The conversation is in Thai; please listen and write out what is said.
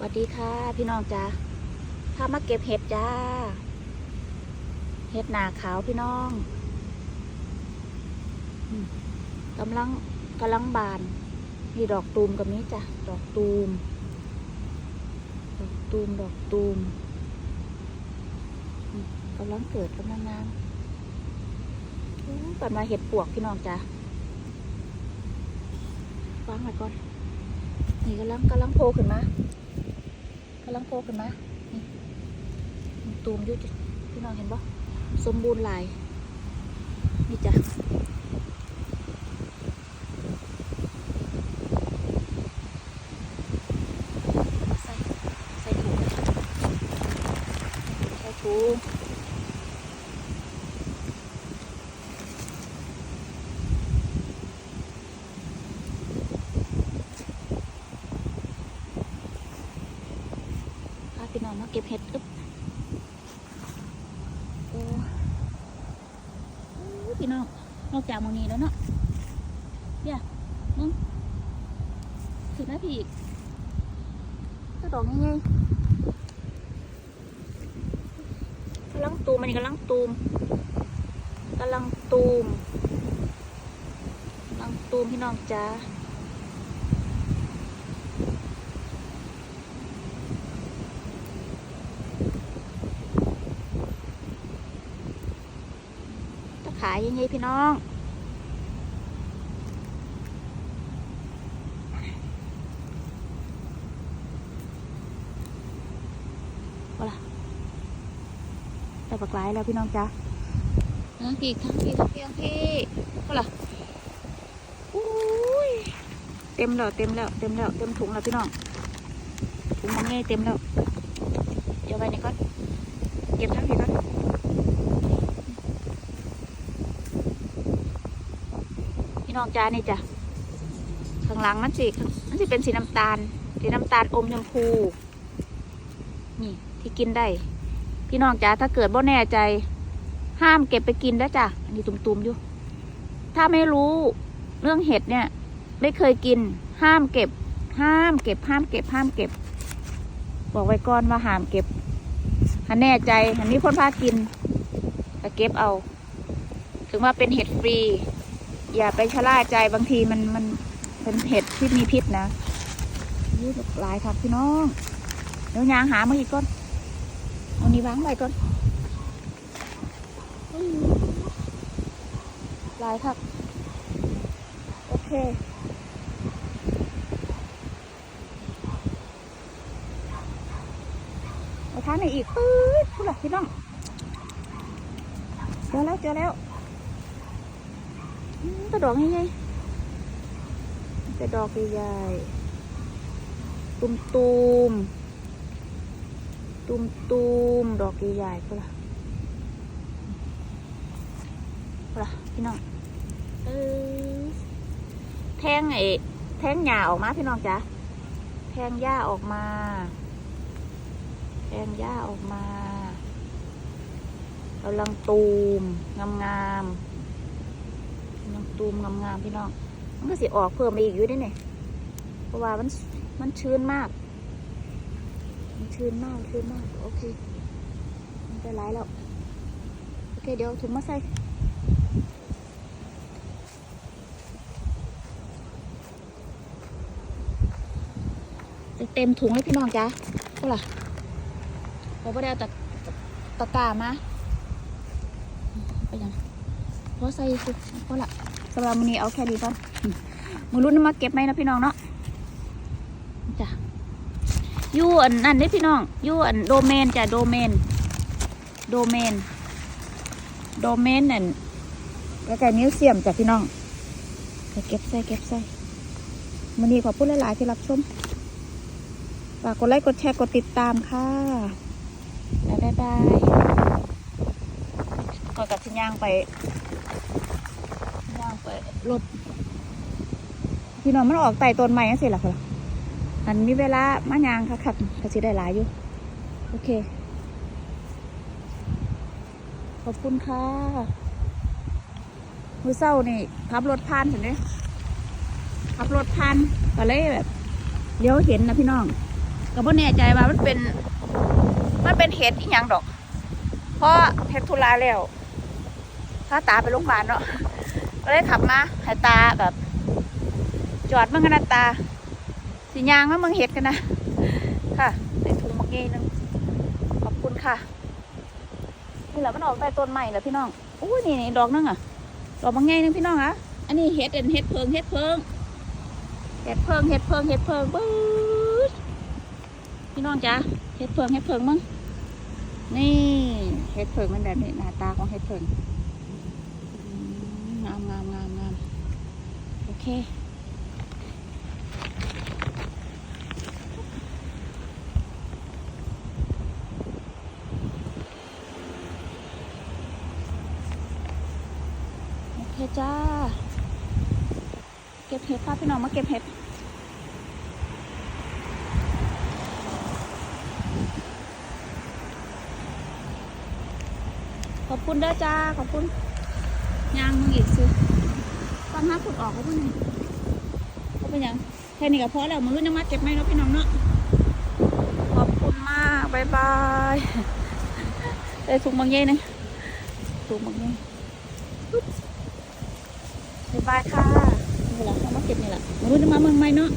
สวัสดีค่ะพี่น้องจ้าพามาเก็บเห็ดจ้า เห็ดหนาขาวพี่น้องกำลังกำลังบานนี่ดอกตูมกับนี้จ้ะ ดอกตูม ดอกตูม ดอกตูมกำลังเกิดกำลังงามอู้เปิดมาเห็ดปวกพี่น้องจ้าวางไว้ก่อน นี่กำลังกำลังโผล่ขึ้นมา กำลังโผล่ขึ้นมานี่มันตูมอยู่จ้ะพี่น้องเห็นปะสมบูรณ์ลาย นี่จ้ะใส่ใส่ถุงใส่ถุง พี่น้องมาเก็บเห็ดอึ๊บโอ้พี่น้องนอกจากหมอนี้แล้วเนาะเนี่ยมึงถึงหน้าพี่อีกก็ดอกง่ายๆกำลังตูมอันนี้กำลังตูมกำลังตูมกำลังตูมพี่น้องจ้า ตะขายยังไงพี่น้อง เอาล่ะได้ปลากหลายแล้วพี่น้องจ้าทั้งพี่ทั้งพี่ทั้งพี่ทั้งพี่เอาล่ะอุ้ยเต็มแล้วเต็มแล้วเต็มแล้วเต็มถุงแล้วพี่น้อง ถุงมันง่ายเต็มแล้ว เดี๋ยวไว้นี่ก่อนเก็บทั้งพี่ก่อ่น้องจ้านี่จ้ะข้างหลังนั่นสินั่นสิเป็นสีน้ำตาล สีน้ำตาลอมชมพู นี่ที่กินได้ พี่น้องจ๋าถ้าเกิดบ่แน่ใจ ห้ามเก็บไปกินแล้วจ้ะอันนี้ตุ่มๆอยู่ ถ้าไม่รู้เรื่องเห็ดเนี่ย ไม่เคยกิน ห้ามเก็บ ห้ามเก็บ ห้ามเก็บ ห้ามเก็บ บอกไว้ก่อนว่าห้ามเก็บหันแน่ใจหันนี้คนพากินก็เก็บเอา ถึงว่าเป็นเห็ดฟรี อย่าไปชะล่าใจบางทีมันมันเป็นเห็ดที่มีพิษนะนี่หลายครับพี่น้องเดี๋ยวยางหามาอีกก่อนเอานี้วางไว้ก่อนอื้อลายครับ โอเคเอาทางไหนอีกปื๊ดพูดหรอพี่น้อง เจอแล้วเจอแล้ว อืมกระดอกใหญ่ๆกระดอกใหญ่ๆตุ่มๆตูมตูมๆดอกใหญ่ๆก็ละก็ละพี่น้องเออแทงไอ้แทงหญ้าออกมาพี่น้องจ้ะแทงหญ้าออกมา แทงหญ้าออกมากำลังตูมงามงามๆ ตูมงามๆพี่น้อง มันก็สิออกเพิ่มมาอีกอยู่ได้เนี่ยเพราะว่ามันมันชื้นมาก มันชื้นมากชื้นมาก โอเค มันได้หลายแล้ว โอเค เดี๋ยวถุงมาใส่เต็มถุงเลยพี่น้องจ้าก็ล่ะเราไม่ได้เอาตะตะกามาไปยังพอใส่สิก็ละ สำหรับมื้อนี้เอาแค่นี้ก่อนมือรุ่นมาเก็บไหมนะพี่น้องเนาะจ้ะยู่อันนั่นนี่พี่น้องยู่อันโดเมนจ้ะโดเมน โดเมน โดเมนนั่นใกล้ๆมิวเซียมจ้ะพี่น้องเก็บใส่เก็บใส่วันนี้ขอบคุณหลายๆที่รับชมฝากกดไลค์กดแชร์กดติดตามค่ะบ๊ายบายก่อนกับชิ้นย่างไปย่างไป รถพี่น้องมันออกไต่ต้นใหม่ยังสิล่ะค่ะอันมีเวลามายางค่ะขับก็สิได้หลายอยู่ โอเค ขอบคุณค่ะ มือเศร้านี่ขับรถผ่านเห็นไหมขับรถผ่านก็เลยแบบเลี้ยวเห็นนะพี่น้องก็ก็บ่แน่ใจว่ามันเป็น มันเป็นเห็ดอีหยังดอก เพราะเห็ดทุลาแล้ว ถ้าตาไปโรงพยาบาลเนาะ ก็เลยขับมาให้ตาแบบ จอดเมื่อกันนะตาสิยางมาเมืองเห็ดกันนะ ค่ะใส่ถุงมักเงี้นึงขอบคุณค่ะนี่แหละมันออกใต้ต้นใหม่แล้วพี่น้องอู้นี่นี่ดอกนึงอะดอกมังเงี้นึงพี่น้องอะอันนี้เห็ดเอ็นเห็ดเพิงเห็ดเพิงเห็ดเพิงเห็ดเพิงเห็ดเพิงปื๊ดพี่น้องจ้าเห็ดเพิงเห็ดเพิงมั้งนี่เห็ดเพิงมันแบบนี้หน้าตาของเห็ดเพิงอืมงามงามงามงามโอ เค โอเคจ้า เก็บเห็ดพาพี่น้องมาเก็บเห็ดขอบคุณด้จ้า ขอบคุณยางมึงอีกสิ ฟังห้าขุดออกเขาพูดไงเขาเป็นหยังแค่นี้ก็พอแล้วมึงรู้ยังมาเก็บไหมเนาะพี่น้องเนาะขอบคุณมากบายบายได้ถุงบางเย่นึงถุงบางเย่ปุ๊บบายบายค่ะนี่แหละเขามาเก็บนี่แหละมึงรู้จะมาเมืองไหมเนาะ